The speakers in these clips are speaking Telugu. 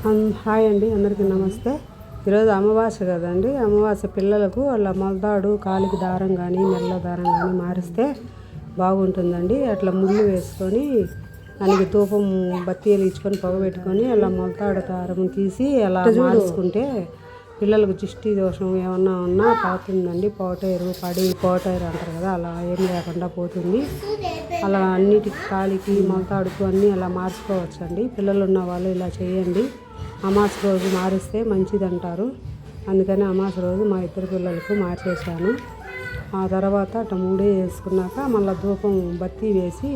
హాయ్ అండి అందరికీ నమస్తే. ఈరోజు అమావాస్య కదండి. అమావాస్య పిల్లలకు వాళ్ళ మొలతాడు కాలికి దారం కానీ మెల్ల దారం కానీ మారిస్తే బాగుంటుందండి. అట్లా ముళ్ళు వేసుకొని దానికి ధూపం బత్తి వెలిగించుకొని పొగ పెట్టుకొని అలా మొలతాడు దారం తీసి అలా మార్చుకుంటే పిల్లలకు దిష్టి దోషం ఏమన్నా ఉన్నా పోతుందండి. పోటేరు పడి పోటేరు అంటారు కదా అలా ఏం లేకుండా పోతుంది. అలా అన్నిటికి కాలికి మొలతాడుకు అన్నీ అలా మార్చుకోవచ్చు అండి పిల్లలు ఉన్న వాళ్ళు ఇలా చేయండి. అమాస రోజు మారిస్తే మంచిదంటారు. అందుకని అమాస రోజు మా ఇద్దరు పిల్లలకు మార్చేశాను. ఆ తర్వాత అట్ట మూడే వేసుకున్నాక మళ్ళీ ధూపం బత్తి వేసి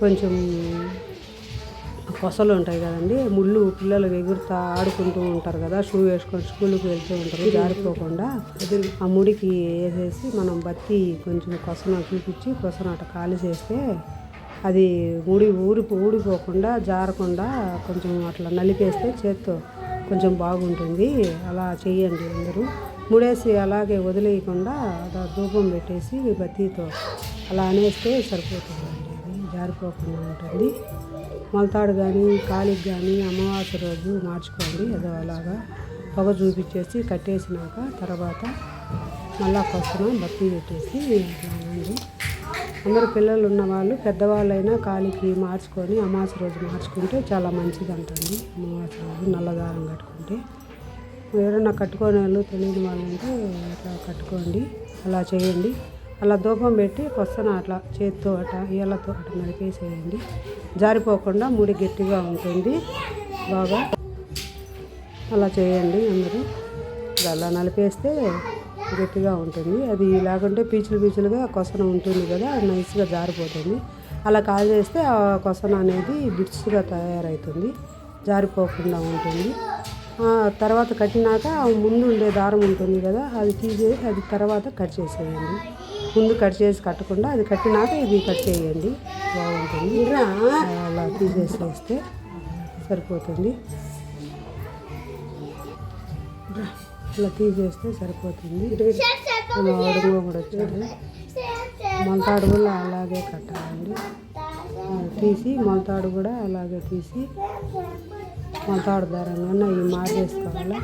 కొంచెం కొసలు ఉంటాయి కదండి ముళ్ళు పిల్లలు ఎగురుతా ఆడుకుంటూ ఉంటారు కదా షూ వేసుకొని స్కూల్కి వెళ్తూ ఉంటారు జారిపోకుండా ఆ ముడికి వేసేసి మనం బత్తి కొంచెం కొసన చూపించి కొసన అట్ట కాలు చేస్తే అది ఊడి ఊరి ఊడిపోకుండా జారకుండా కొంచెం అట్లా నలిపేస్తే చేత్తో కొంచెం బాగుంటుంది. అలా చేయండి అందరూ. ముడేసి అలాగే వదిలేయకుండా అలా ధూపం పెట్టేసి బత్తితో అలా అనేస్తే సరిపోతుందండి. అది జారిపోకుండా ఉంటుంది. మొలతాడు కానీ కాలికి కానీ అమావాస్య రోజు మార్చుకోండి. ఏదో అలాగా పొగ చూపించేసి కట్టేసినాక తర్వాత మళ్ళా కొసన బత్తి పెట్టేసి అందరు పిల్లలు ఉన్న వాళ్ళు పెద్దవాళ్ళైనా కాలికి మార్చుకొని అమావాస్య రోజు మార్చుకుంటే చాలా మంచిది అంటండి అమావాస్య రోజు నల్లదారం కట్టుకుంటే. ఎవరైనా కట్టుకోని వాళ్ళు తెలియని వాళ్ళు ఉంటే అట్లా కట్టుకోండి అలా చేయండి. అలా ధూపం పెట్టి కొసన అట్లా చేత్తో అట ఈలతో అట నలిపేసేయండి జారిపోకుండా ముడి గట్టిగా ఉంటుంది. బాగా అలా చేయండి అందరూ. అలా నలిపేస్తే గట్టిగా ఉంటుంది. అది లేకుంటే పీచులు పీచులుగా కొసన ఉంటుంది కదా అది నైస్గా జారిపోతుంది. అలా కాల్ చేస్తే ఆ కొసన అనేది బిట్స్గా తయారవుతుంది జారిపోకుండా ఉంటుంది. తర్వాత కట్టినాక ముందు ఉండే దారం ఉంటుంది కదా అది తీసే అది తర్వాత కట్ చేసేయండి. ముందు కట్ చేసి కట్టకుండా అది కట్టినాక ఇది కట్ చేయండి. బాగుంటుంది. అలా తీసేసి వేస్తే సరిపోతుంది ఇలా తీసేస్తే సరిపోతుంది. మా అడుగు కూడా వచ్చాడు మొలతాడు కూడా అలాగే కట్టాలండి. తీసి మొలతాడు కూడా అలాగే తీసి మొలతాడు దారంగా ఇవి మార్చేసుకోవాలి?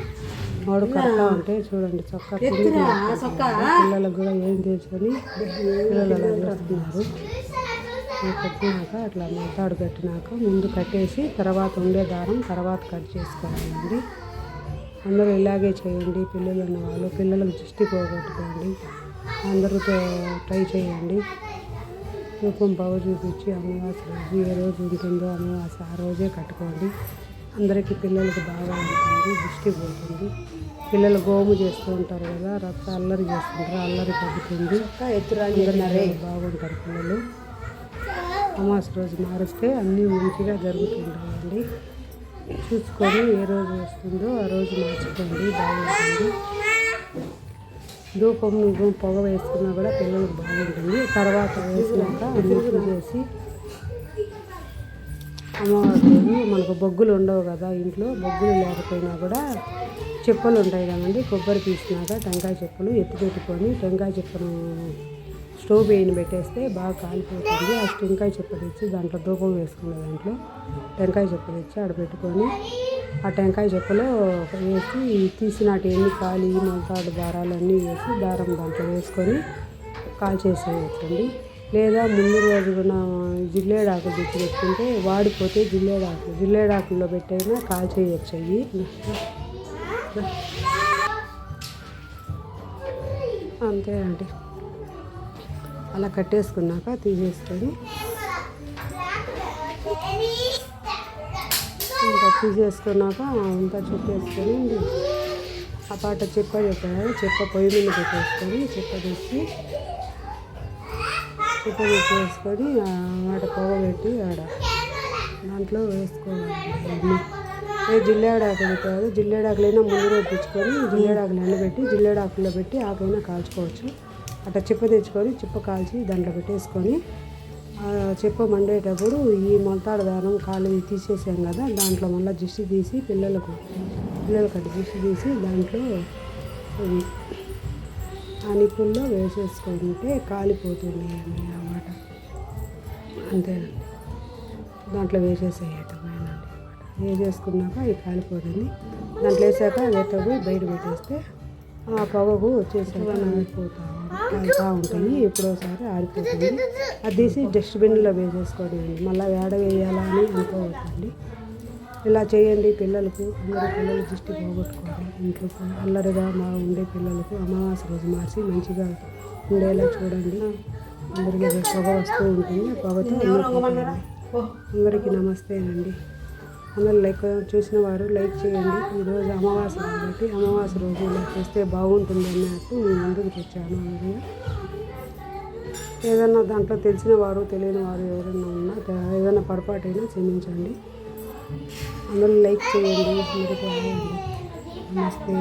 వాడు కడతా ఉంటే చూడండి చొక్కా కిందికి లాక్కుంటున్నాడు. పిల్లలకు కూడా ఏం తెలుసుకొని పిల్లలు అలా చేస్తున్నారు. ఇవి కట్టినాక అట్లా మొలతాడు కట్టినాక ముందు కట్టేసి తర్వాత ఉండే దారం తర్వాత కట్ చేసుకోవాలండి. అందరూ ఇలాగే చేయండి పిల్లలు ఉన్న వాళ్ళు పిల్లలకు దృష్టి పోగొట్టుకోండి అందరితో ట్రై చేయండి. రూపం బాగా చూపించి అమావాస్య రోజు ఏ రోజు ఉంటుందో అమావాస్య ఆ రోజే కట్టుకోండి. అందరికీ పిల్లలకు బాగా ఉంటుంది దృష్టి పోతుంది. పిల్లలు గోము చేస్తూ ఉంటారు కదా రక్త అల్లరి చేస్తుంటారు అల్లరి తగ్గుతుంది. బాగుంటారు పిల్లలు. అమావాస్య రోజు మారిస్తే అన్నీ మంచిగా జరుగుతుంటాయండి. చూసుకొని ఏ రోజు వస్తుందో ఆ రోజు మార్చుకోండి బాగుంటుంది. ధూపం నువ్వు పొగ వేసుకున్నా కూడా పిల్లలకు బాగుంటుంది. తర్వాత వేసినాక అందరికీ చేసి అమ్మవారి మనకు బొగ్గులు ఉండవు కదా ఇంట్లో బొగ్గులు లేకపోయినా కూడా చెప్పులు ఉంటాయి కదండి కొబ్బరి తీసినాక టెంకాయ చెప్పులు ఎత్తి పెట్టుకొని టెంకాయ చెప్పును స్టవ్ వేయిన పెట్టేస్తే బాగా కాలిపోతుంది. ఆ టెంకాయ చెప్పు తెచ్చి దాంట్లో ధూపం వేసుకున్న దాంట్లో టెంకాయ చెప్పు తెచ్చి ఆడ పెట్టుకొని ఆ టెంకాయ చెప్పులో వేసి తీసినాటి ఎన్ని కాలి మొలతాడు దారాలు అన్నీ వేసి దారం దాంట్లో వేసుకొని కాల్ చేసేయచ్చండి లేదా ముందు రోజున జిల్లేడాకులు తెచ్చి పెట్టుకుంటే వాడిపోతే జిల్లేడాకులు జిల్లేడాకుల్లో పెట్టైనా కాల్ చేయొచ్చు అవి. అంతే అండి. అలా కట్టేసుకున్నాక తీసేసుకొని ఇంకా తీసేసుకున్నాక అంతా చుట్టేసుకొని ఆ పాట చెప్ప చెప్పారు చెప్ప పొయ్యి మీద పెట్టేసుకొని చెప్ప తెచ్చి చెప్ప పెట్టేసుకొని ఆడ పొగ పెట్టి ఆడ దాంట్లో వేసుకోవాలి. ఏ జిల్లేడాకులు కాదు జిల్లేడాకులైనా ముందు రోజు తెచ్చుకొని జిల్లేడాకులు ఎండబెట్టి జిల్లేడాకుల్లో పెట్టి ఆకైనా కాల్చుకోవచ్చు. అట్లా చిప్ప తెచ్చుకొని చిప్ప కాల్చి దాంట్లో పెట్టేసుకొని చెప్ప మండేటప్పుడు ఈ మొలతాడు దారం కాలు తీసేసాం కదా దాంట్లో మళ్ళీ దిష్టి తీసి పిల్లలకు పిల్లలకు అటు దిష్టి తీసి దాంట్లో ఇవి ఆ నిప్పుల్లో వేసేసుకుంటే కాలిపోతుంది అన్నమాట. అంతేనండి. దాంట్లో వేసేసేయటమేనండి వేసేసుకున్నాక ఇది కాలిపోతుంది. దాంట్లో వేసాక వేట పోయి బయట పెట్టేస్తే ఆ పొగకు వచ్చేసాక ఆరిపోతా కాలుతా ఉంటాయి ఎప్పుడోసారి ఆరిపోతుంది. అది తీసి డస్ట్బిన్లో వేసేసుకోండి. మళ్ళీ ఏడ వేయాలా అని అనుకోవద్దండి. ఇలా చేయండి పిల్లలకు. అందరూ పిల్లలు దృష్టి పోగొట్టుకోండి ఇంట్లో అల్లరిగా మా ఉండే పిల్లలకు అమావాస్య రోజు మార్చి మంచిగా ఉండేలా చూడండి. అందరికీ పొగ వస్తూ ఉంటుంది. పొగతో వెళ్ళిపోతుంది. అందరికీ నమస్తేనండి. అందరూ లైక్ చూసిన వారు లైక్ చేయండి ఈరోజు అమావాస కాబట్టి అమావాస్య రోజు ఇలా చేస్తే బాగుంటుంది అన్నట్టు నేను ముందుకు తెచ్చాను ఆ వీడియో ఏదన్నా దాంట్లో తెలిసిన వారు తెలియని వారు ఎవరైనా ఉన్నా ఏదైనా పొరపాటైనా క్షమించండి అందరూ లైక్ చేయండి అందరికీ రాయండి నమస్తే